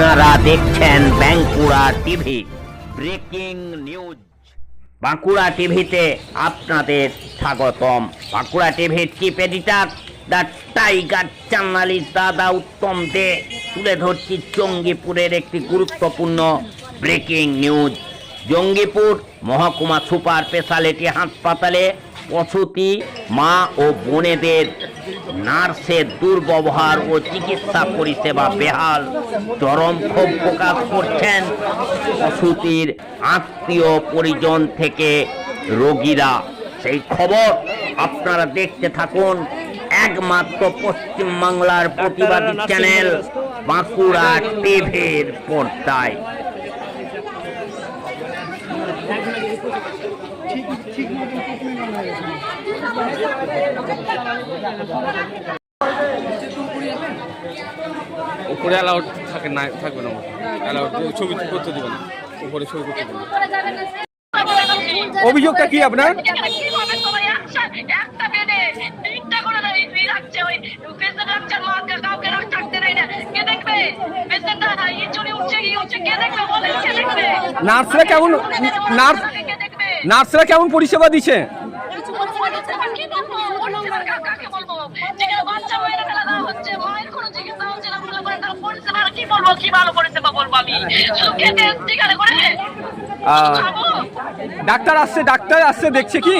আপনারা দেখছেন Bankura TV. Breaking news. Bankura টিভিতে আপনাদের স্বাগতম। বাঁকুড়া টিভির chief editor the tiger journalist দাদা উত্তম দে তুলে ধরছি জঙ্গিপুরের একটি গুরুত্বপূর্ণ ব্রেকিং নিউজ। জঙ্গিপুর মহকুমা সুপার স্পেশালিটি হাসপাতালে প্রসূতি মা ও বোনেদের নার্সের দুর্ব্যবহার ও চিকিৎসা পরিষেবা বেহাল, চরম ক্ষোভ প্রকাশ করছেন প্রসূতির আত্মীয় পরিজন থেকে রোগীরা। সেই খবর আপনারা দেখতে থাকুন, একমাত্র পশ্চিমবাংলার প্রতিবাদী চ্যানেল বাঁকুড়া টিভির পর্দায়। উপরে অ্যালাউড থাকে না, থাকবে না অ্যালাউড ছবি করতে দেবে না। উপরে ছবি করতে দেবে অভিযোগটা কি আপনার? কীভাবে সবাই একসাথে একটা বেডে তিনটা করে দেয়, এই রাখছে ওই পেশেন্ট রাখছে মাকে কাউকে রাখ- থাকতে দেয় না কে দেখবে পেশেন্টটা ই চুরি উঠছে কি উঠছে কে দেখবে বলেন কে দেখবে নার্সরা কেমন নার্স কে দেখবে নার্সরা কেমন পরিষেবা দিচ্ছে পরিষেবা কি বলব? পরিষেবার কা- কাকে বলব? যেখানে বাচ্চা মেয়েরা ফেলে দেওয়া হচ্ছে, মায়ের কোনো চিকিৎসা হচ্ছে না, বলে বলে তার পরিষেবা আর কি বলব? কি ভালো পরিষেবা বলব আমি? শুধু খেতে ঠিকানা করে? আহ, খাব? ডাক্তার আসছে ডাক্তার আসছে, দেখছে কি?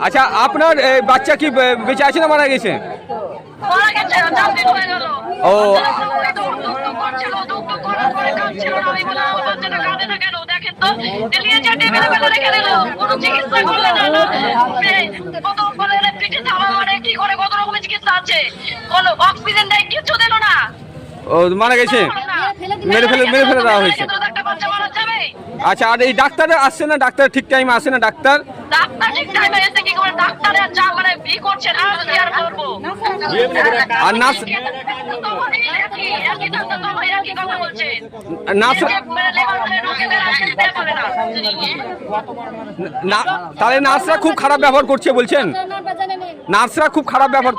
আচ্ছা আপনার বাচ্চা কি বেঁচে আছে না মারা গেছে। ও। আছে কোনো অক্সিজেন নেই কিচ্ছু দিল না ও মারা গেছে মেরে ফেলে মেরে ফেলে দেওয়া হয়েছে আচ্ছা আর এই ডাক্তার আসছে না ডাক্তার ঠিক টাইমে আসে না ডাক্তার মানে আর নার্স তাহলে নার্সরা খুব খারাপ ব্যবহার করছে বলছেন নার্সরা খুব খারাপ ব্যবহার।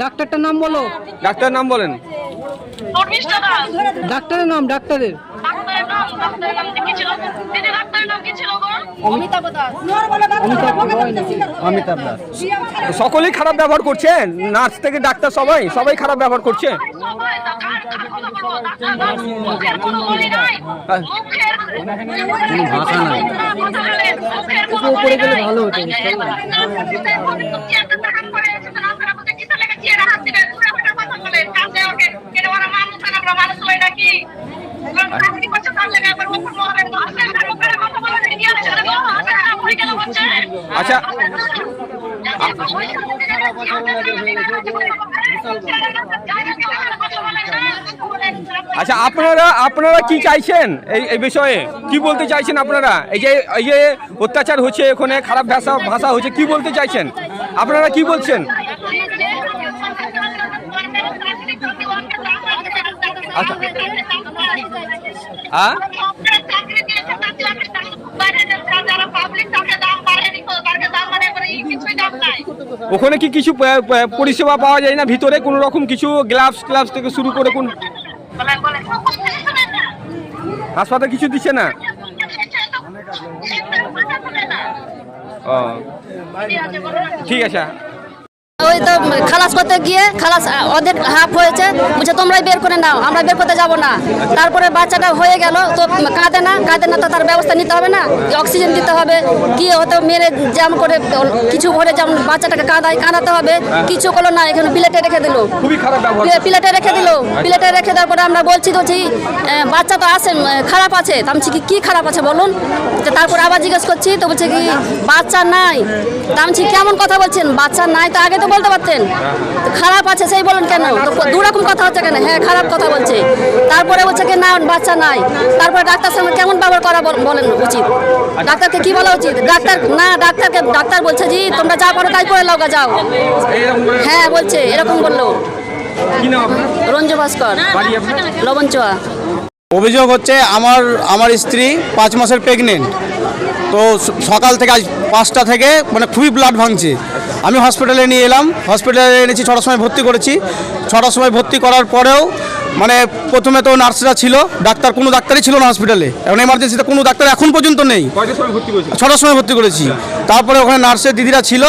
ডাক্তারটার নাম বলো। ডাক্তারের নাম বলেন। ডাক্তারের নাম ডাক্তারের। অমিতাভ দাস। সকলেই খারাপ ব্যবহার করছে? নার্স থেকে ডাক্তার সবাই? সবাই খারাপ ব্যবহার করছে? উপরে গেলে ভালো হতো, আচ্ছা। আচ্ছা আপনারা আপনারা কি চাইছেন এই এই বিষয়ে কি বলতে চাইছেন আপনারা এই যে এই যে অত্যাচার হচ্ছে এখানে, খারাপ ভাষা ভাষা হচ্ছে, কি বলতে চাইছেন আপনারা কি বলছেন আচ্ছা। আ? ওখানে কি কিছু পরিষেবা পাওয়া যায় না? ভিতরে কোনো রকম কিছু গ্লাভস গ্লাভস থেকে শুরু করে কোন হাসপাতাল কিছু দিচ্ছে না? ও। ঠিক আছে। ওই তো খালাস করতে গিয়ে খালাস অর্ধেক হাফ হয়েছে। বলছে তোমরাই বের করে নাও আমরা বের করতে যাব না। তারপরে বাচ্চাটা হয়ে গেল তো কাঁদে না কাঁদে না তো তার ব্যবস্থা নিতে হবে না অক্সিজেন দিতে হবে। কি হয়তো মেরে যেমন করে কিছু ভরে যেমন বাচ্চাটাকে কাঁদায় কাঁদাতে হবে কিছু করল না এখানে প্লেটে রেখে দিল। প্লেটে রেখে দিল প্লেটে রেখে দেওয়ার পরে আমরা বলছি তো বাচ্চা তো আছে খারাপ আছে। আমি কি কি খারাপ আছে বলুন? তারপরে আবার জিজ্ঞেস করছি তো বলছে কি বাচ্চা নাই। তো আমি কেমন কথা বলছেন? বাচ্চা নাই তো আগে তো বলতে পারতেন তো খারাপ আছে সেই বলুন কেন? দু রকম কথা হচ্ছে কেন? হ্যাঁ খারাপ কথা বলছে। তারপরে বলছে কি না বাচ্চা নাই। তারপরে ডাক্তার সঙ্গে কেমন ব্যবহার করা বলেন উচিত? ডাক্তারকে কি বলা উচিত? ডাক্তার না ডাক্তারকে ডাক্তার বলছে জি তোমরা যা করো তাই করে লগা যাও। হ্যাঁ বলছে এরকম বলল। রঞ্জু ভাস্কর। লবণ চোয়া অভিযোগ হচ্ছে আমার আমার স্ত্রী পাঁচ মাসের প্রেগনেন্ট তো সকাল থেকে আজ পাঁচটা থেকে মানে খুবই ব্লাড ভাঙছে। আমি হসপিটালে নিয়ে এলাম। হসপিটালে এনেছি ছটার সময় ভর্তি করেছি। ছটার সময় ভর্তি করার পরেও মানে প্রথমে তো নার্সরা ছিল ডাক্তার কোনো ডাক্তারই ছিল না হসপিটালে এখন এমার্জেন্সিতে কোনো ডাক্তার এখন পর্যন্ত নেই। ছটার সময় ভর্তি করেছি। তারপরে ওখানে নার্সের দিদিরা ছিল।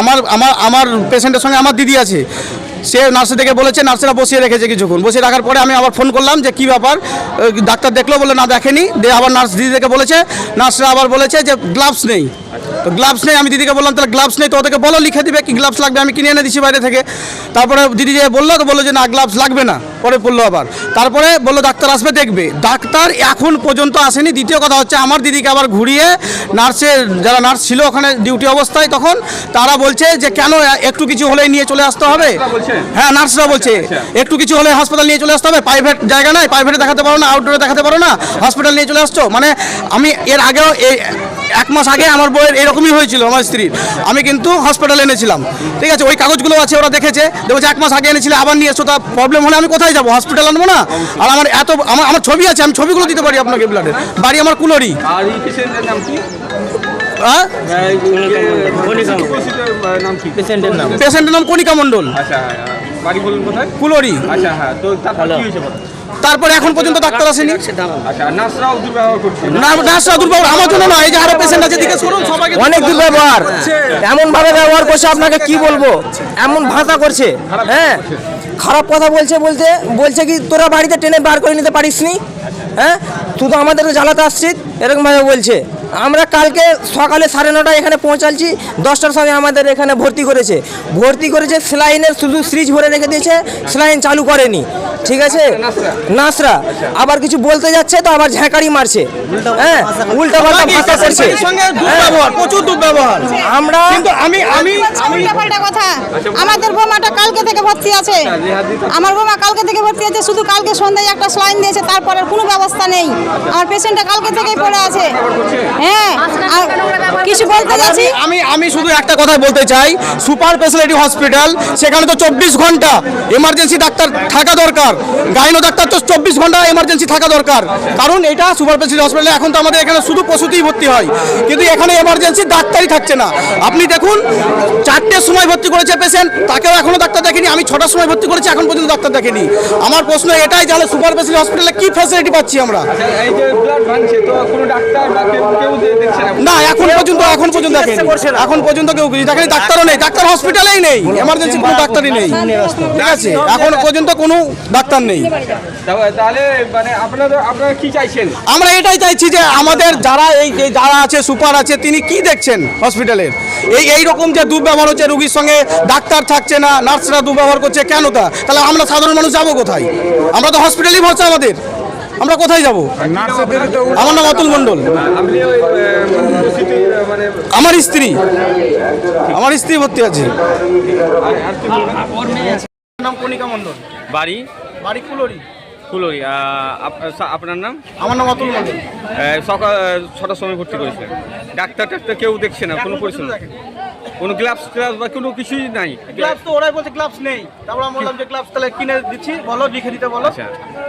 আমার আমার আমার পেশেন্টের সঙ্গে আমার দিদি আছে। সে নার্সে দেখে বলেছে নার্সেরা বসিয়ে রেখেছে কিছুক্ষণ। বসিয়ে রাখার পরে আমি আবার ফোন করলাম যে কী ব্যাপার? ডাক্তার দেখল বলে না দেখেনি। দিয়ে আবার নার্স দিদি দেখে বলেছে নার্সরা আবার বলেছে যে গ্লাভস নেই। তো গ্লাভস নেই আমি দিদিকে বললাম তাহলে গ্লাভস নেই তো ওদেরকে বলো লিখে দিবে কি গ্লাভস লাগবে আমি কিনে এনে দিচ্ছি বাইরে থেকে। তারপরে দিদি যে বলল তো বলল যে না গ্লাভস লাগবে না। পরে বলল আবার। তারপরে বলল ডাক্তার আসবে দেখবে। ডাক্তার এখন পর্যন্ত আসেনি। দ্বিতীয় কথা হচ্ছে আমার দিদিকে আবার ঘুরিয়ে নার্সের যারা নার্স ছিল ওখানে ডিউটি অবস্থায় তখন তারা বলছে যে কেন একটু কিছু হলেই নিয়ে চলে আসতে হবে? হ্যাঁ নার্সরা বলছে একটু কিছু হলে হাসপাতাল নিয়ে চলে আসতে হবে। প্রাইভেট জায়গা নাই প্রাইভেটে দেখাতে পারো না আউটডোরে দেখাতে পারো না হসপিটাল নিয়ে চলে আসছো। মানে আমি এর আগেও এই এক মাস আগে আমার বইয়ের এরকমই হয়েছিল আমার স্ত্রীর। আমি কিন্তু হসপিটালে এনেছিলাম। ঠিক আছে ওই কাগজগুলো আছে ওরা দেখেছে। দেখেছে এক মাস আগে এনেছিলে আবার নিয়ে এসো তা প্রবলেম হলে আমি কোথায় যাব? হসপিটাল আনব না? আর আমার এত আমার আমার ছবি আছে আমি ছবিগুলো দিতে পারি আপনাকে ব্লাডের বাড়ি আমার কুলরি। পেশেন্টের নাম হ্যাঁ কণিকা মণ্ডল। আচ্ছা হ্যাঁ, বাড়ি বলুন কোথায়? কুলরি। আচ্ছা হ্যাঁ তো তারপর এখন পর্যন্ত ডাক্তার আসেনি। আচ্ছা দুর্ব্যবহার আমার জন্য এই যে আরও পেশেন্ট আছে দিকে শুনুন সবাইকে অনেক দুর্ব্যবহার। এমন ভাবে ব্যবহার করছে আপনাকে কি বলব? এমন ভাষা করছে হ্যাঁ? খারাপ কথা বলছে বলতে বলছে কি তোরা বাড়িতে ট্রেনে বার করে নিতে পারিসনি? হ্যাঁ? তুই তো আমাদের জ্বালাতে আসছিস এরকম ভাবে বলছে। আমরা কালকে সকালে সাড়ে নটায় এখানে পৌঁছাচ্ছি দশটার সময় আমাদের এখানে ভর্তি করেছে। ভর্তি করেছে স্লাইনের শুধু সিরিজ ভরে রেখে দিয়েছে স্লাইন চালু করেনি। ঠিক আছে? নাসরা। আবার কিছু বলতে যাচ্ছে তো আবার ঝাঁকারি মারছে। হ্যাঁ উল্টা পাল্টা ভাষা করছে। প্রচুর দুর্ব্যবহার। আমরা কিন্তু আমি আমি আমি উল্টাপাল্টা কথা। আমাদের বোমাটা কালকে থেকে ভর্তি আছে। আমার বোমা কালকে থেকে ভর্তি আছে শুধু কালকে সন্ধ্যায় একটা স্লাইন দিয়েছে তারপরে কোনো ব্যবস্থা নেই। আমার পেশেন্টটা কালকে থেকেই পড়ে আছে। হ্যাঁ কিছু বলতে যাচ্ছি আমি আমি শুধু একটা কথাই বলতে চাই। সুপার স্পেশালিটি হসপিটাল সেখানে তো চব্বিশ ঘণ্টা এমার্জেন্সি ডাক্তার থাকা দরকার। গাইনো ডাক্তার তো চব্বিশ ঘণ্টা এমার্জেন্সি থাকা দরকার। কারণ এটা সুপার স্পেশালিটি হসপিটালে এখন তো আমাদের এখানে শুধু প্রসূতিই ভর্তি হয়। কিন্তু এখানে এমার্জেন্সি ডাক্তারই থাকছে না। আপনি দেখুন চারটের সময় ভর্তি করেছে পেশেন্ট তাকেও এখনও ডাক্তার দেখেনি। আমি ছটার সময় ভর্তি করেছি এখন পর্যন্ত ডাক্তার দেখেনি। আমার প্রশ্ন এটাই তাহলে সুপার স্পেশালিটি হসপিটালে কি ফ্যাসিলিটি পাচ্ছি আমরা? আচ্ছা, এই যে ব্লাড ভাঙছে তো কোনো ডাক্তার বা কেউ না। এখন পর্যন্ত এখন পর্যন্ত দেখেনি। এখন পর্যন্ত কেউ কিছু দেখেনি ডাক্তারও নেই। ডাক্তার হসপিটালেই নেই। এমার্জেন্সি কোনো ডাক্তারই নেই। ঠিক আছে? এখন পর্যন্ত কোনো ডাক্তার নেই। তাহলে মানে আপনারা আপনারা কি চাইছেন? আমরা এটাই চাইছি যে আমাদের যারা এই যারা আছে সুপার আছে তিনি কি দেখছেন হসপিটালের এই এই রকম যে দুর্ব্যবহার হচ্ছে রুগীর সঙ্গে ডাক্তার থাকছে না নার্সরা দুর্ব্যবহার করছে কেন তা? তাহলে আমরা সাধারণ মানুষ যাব কোথায়? আমরা তো হসপিটালই ভরসা আমাদের। আমরা কোথায় যাব? আমার নাম অতুল মণ্ডল। আপনি ওই আহ, উপস্থিতি, আহ, মানে আমার স্ত্রী। আমার স্ত্রী ভর্তি আছে। নাম কণিকা মণ্ডল। বাড়ি? বাড়ি কুলরি ফুলরি আপনার নাম? আমার নাম অতুল মণ্ডল। আহ, সকাল ছটার সময় ভর্তি করেছিলেন ডাক্তার টাক্তার কেউ দেখছে না? কোনো পরিশ্রম কোনো গ্লাভস গ্লাভস বা কোনো কিছুই নাই। গ্লাভস তো ওরাই বলছে গ্লাভস নেই। তারপর আমি বললাম যে গ্লাভস তাহলে কিনে দিচ্ছি বলো লিখে দিতে বলো। আচ্ছা।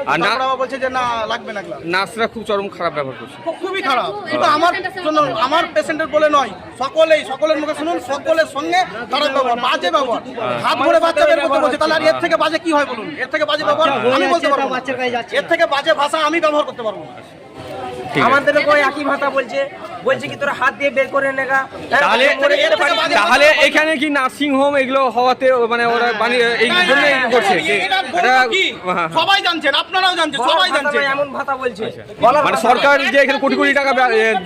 আর না- আবার বলছে যে না লাগবে না গ্লাভস নার্সরা খুব চরম খারাপ ব্যবহার করছে। খুবই খারাপ। কিন্তু আমার জন্য আমার পেশেন্টের বলে নয় সকলেই সকলের মুখে শুনুন সকলের সঙ্গে খারাপ ব্যবহার বাজে ব্যবহার। হাত ধরে বাচ্চা বের করতে বলছে তাহলে আর এর থেকে বাজে কি হয় বলুন? এর থেকে বাজে ব্যবহার আমি বলতে পারব না। এর থেকে বাজে ভাষা আমি ব্যবহার করতে পারব না। আছে আমাদের ওই একই ভাষা বলছে। বলছে কি তোরা হাত দিয়ে বের করে নেগা তাহলে এখানে কি নার্সিং হোম এগুলো হওয়াতে মানে ওরা বানিয়ে এই জন্য করছে? হ্যাঁ, হ্যাঁ। সবাই জানছেন আপনারাও জানছেন সবাই জানছেন। এমন ভাষা বলছে। মানে সরকার যে এখানে কোটি কোটি টাকা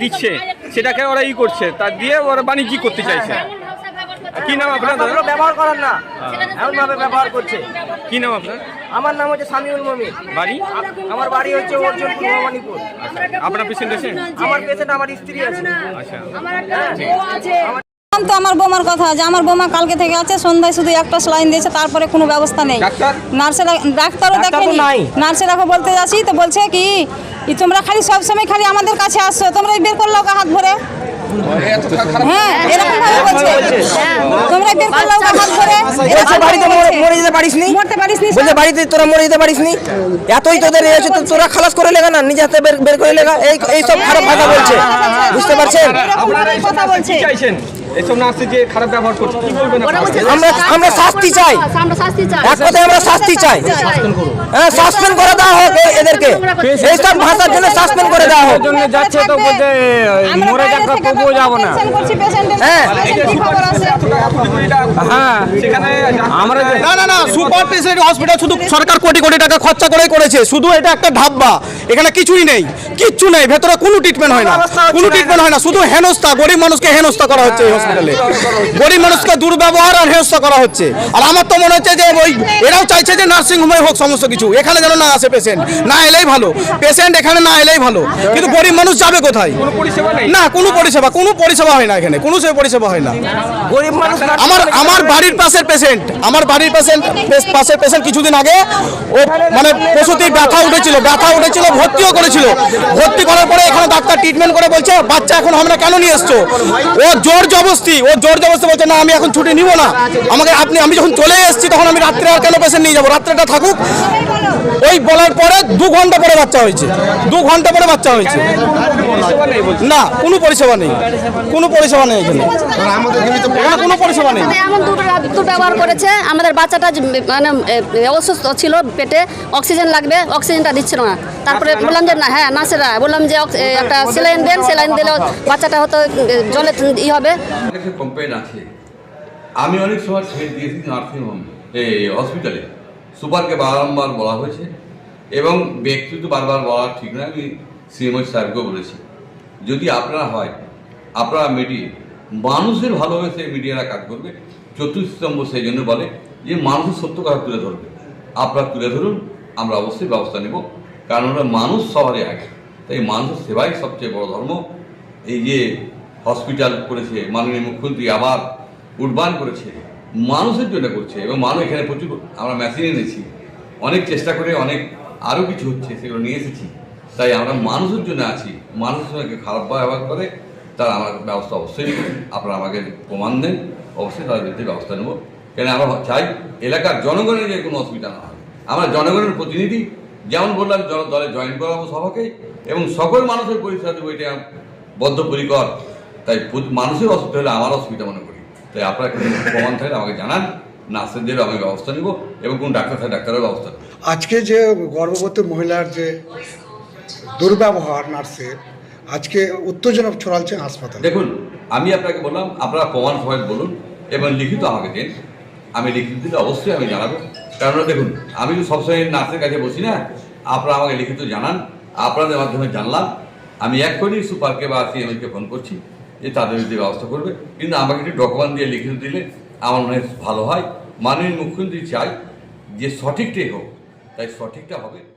দিচ্ছে সেটাকে ওরা ই করছে তা দিয়ে ওরা বাণিজ্যিক করতে চাইছে। কি নাম আপনার দাদা? ব্যবহার করার না। এমন ভাবে ব্যবহার করছে। কি নাম আপনার? আমার নাম হচ্ছে সামিউল মমিন। বাড়ি? আমার বাড়ি হচ্ছে অর্জুন ভবানীপুর আপনার পেশেন্ট আছে? আমার পেশেন্ট আমার স্ত্রী আছে। আচ্ছা। তো আমার বোমার কথা যে আমার বোমা কালকে থেকে আছে সন্ধ্যায় শুধু একটা স্লাইন দিয়েছে তারপরে কোনো ব্যবস্থা নেই। ডাক্তার? নার্সেরা ডাক্তারও ডাক্তার দেখেনি। নাই। নার্সেরা বলতে যাচ্ছি তো বলছে কি তোমরা খালি সবসময় খালি আমাদের কাছে আসছো তোমরা এই বের করল হাত ধরে? হ্যাঁ এরকম ভাবে বলছে হ্যাঁ তোমরা বের করলে হাত ধরে বলছে বাড়িতে মরে- মরে যেতে পারিস নি মরতে পারিস নি বলছে বাড়িতে তোরা মরে যেতে পারিস নি এতই তোদের এ হচ্ছে তো তোরা খালাস করে লেগা না নিজে হাতে বের করে লেগা এই এই সব খারাপ ভাষা বলছে বুঝতে পারছেন এরকম কথা বলছে চাইছেন এইসব নার্সে যে খারাপ ব্যবহার করছে কি বলবেন আমরা আমরা শাস্তি চাই। আমরা শাস্তি চাই। এক কথায় আমরা শাস্তি চাই। হ্যাঁ সাসপেন্ড করে দেওয়া হোক এদেরকে। এইসব ভাষার জন্য সাসপেন্ড করে দেওয়া হোক। জন্য যাচ্ছে তো বলতে মরে যাক তবুও যাব না। হ্যাঁ। হ্যাঁ। আমরা না না না সুপার স্পেশালিটি হসপিটাল শুধু সরকার কোটি কোটি টাকা খরচা করেই করেছে। শুধু এটা একটা ধাব্বা এখানে কিছুই নেই। কিচ্ছু নেই। ভেতরে কোনো ট্রিটমেন্ট হয় না। কোনো ট্রিটমেন্ট হয় না। শুধু হেনস্থা গরিব মানুষকে হেনস্থা করা হচ্ছে এই হসপিটালে। গরিব মানুষকে দুর্ব্যবহার আর হেনস্থা করা হচ্ছে। আর আমার তো মনে হচ্ছে যে ওই এরাও চাইছে যে নার্সিং হোমে হোক সমস্ত কিছু। এখানে যেন না আসে পেশেন্ট না এলেই ভালো। পেশেন্ট এখানে না এলেই ভালো। কিন্তু গরিব মানুষ যাবে কোথায়? না কোনো পরিষেবা কোনো পরিষেবা হয় না এখানে। কোনো সে পরিষেবা হয় না। গরিব মানুষ আমার আমার বাড়ির পাশের পেশেন্ট আমার বাড়ির পেশেন্ট পাশের পেশেন্ট কিছুদিন আগে ও মানে প্রসূতির ব্যথা উঠেছিল। ব্যথা উঠেছিল ভর্তিও করেছিল। ভর্তি করার পরে এখানে ডাক্তার ট্রিটমেন্ট করে বলছে বাচ্চা এখন হবে না কেন নিয়ে এসছো ও জোর জবস্তি ও জোর জবস্তি বলছে, না, আমি এখন ছুটি নিব না। আমাকে আপনি, আমি যখন চলে এসেছি, তখন আমি রাত্রে আর কেন পেশেন্ট নিয়ে যাব? রাত্রেটা থাকুক। ওই বলার পরে দু ঘণ্টা পরে বাচ্চা হয়েছে। দু ঘণ্টা পরে বাচ্চা হয়েছে। না, কোনো পরিষেবা নেই। কোনো পরিষেবা নেই এখানে। কোনো পরিষেবা নেই। এমন দুর্ব্যবহার দুর্ব্যবহার করেছে। আমাদের বাচ্চাটা মানে অসুস্থ ছিল পেটে, অক্সিজেন লাগবে, অক্সিজেনটা দিচ্ছিল না। তারপরে বললাম যে, না হ্যাঁ নার্সেরা, বললাম যে একটা সেলাইন দেন, সেলাইন দিলে বাচ্চাটা হয়তো জলে ই হবে। অনেকের কমপ্লেন আছে। আমি অনেক সময় ছেড়ে দিয়েছি নার্সিংহোম হসপিটালে সুপারকে বারংবার বলা হয়েছে এবং ব্যক্তিগত বারবার বলা ঠিক না আমি সিএমও সাহেবকেও বলেছি। যদি আপনারা হয়, আপনারা মিডিয়ে, মানুষের ভালোবেসে মিডিয়ারা কাজ করবে, চতুর্থ স্তম্ভ সেই জন্য বলে যে মানুষের সত্য কথা তুলে ধরবে। আপনারা তুলে ধরুন, আমরা অবশ্যই ব্যবস্থা নেব, কারণ ওরা মানুষ সবারই আগে তাই মানুষের সেবাই সবচেয়ে বড় ধর্ম। এই যে হসপিটাল করেছে, মাননীয় মুখ্যমন্ত্রী আবার উদ্বান করেছে, মানুষের জন্য করছে এবং মানুষ এখানে প্রচুর, আমরা মেশিন এনেছি, অনেক চেষ্টা করে, অনেক আরও কিছু হচ্ছে, সেগুলো নিয়ে এসেছি। তাই আমরা মানুষের জন্য আছি, মানুষের সঙ্গে খারাপ ব্যবহার করে, তার আমার ব্যবস্থা অবশ্যই আপনারা আমাকে প্রমাণ দেন, অবশ্যই তাদের বিরুদ্ধে ব্যবস্থা নেব। কেন আমরা চাই, এলাকার জনগণের যে কোনো অসুবিধা না হয়। আমরা জনগণের প্রতিনিধি, যেমন বললাম দলে জয়েন করাবো সবাকে এবং সকল মানুষের পরিষেবা দেবো, এটা বদ্ধপরিকর। তাই মানুষের অসুবিধা হলে আমার অসুবিধা মনে করি। তাই আপনারা প্রমাণ থাকলে আমাকে জানান নার্সেরদের আমি ব্যবস্থা নিব এবং কোন ডাক্তার থাকে ডাক্তারের ব্যবস্থা নেব। আজকে যে গর্ভবতী মহিলার যে দুর্ব্যবহার নার্সের আজকে উত্তেজনা ছড়ালছে হাসপাতাল। দেখুন আমি আপনাকে বললাম আপনারা প্রমাণ সবাই বলুন এবং লিখিত আমাকে দেন। আমি লিখিত দিলে অবশ্যই আমি জানাব। কারণ দেখুন আমি তো সবসময় নার্সের কাছে বসি না। আপনারা আমাকে লিখিত জানান আপনাদের মাধ্যমে জানলাম। আমি এক্ষুনি সুপারকে বা সিএমএলকে ফোন করছি। যে তাদের বিরুদ্ধে ব্যবস্থা করবে। কিন্তু আমাকে একটি ডকুমেন্ট দিয়ে লিখে দিলে আমার মনে হয় ভালো হয়। মাননীয় মুখ্যমন্ত্রী চাই যে সঠিকটাই হোক। তাই সঠিকটা হবে।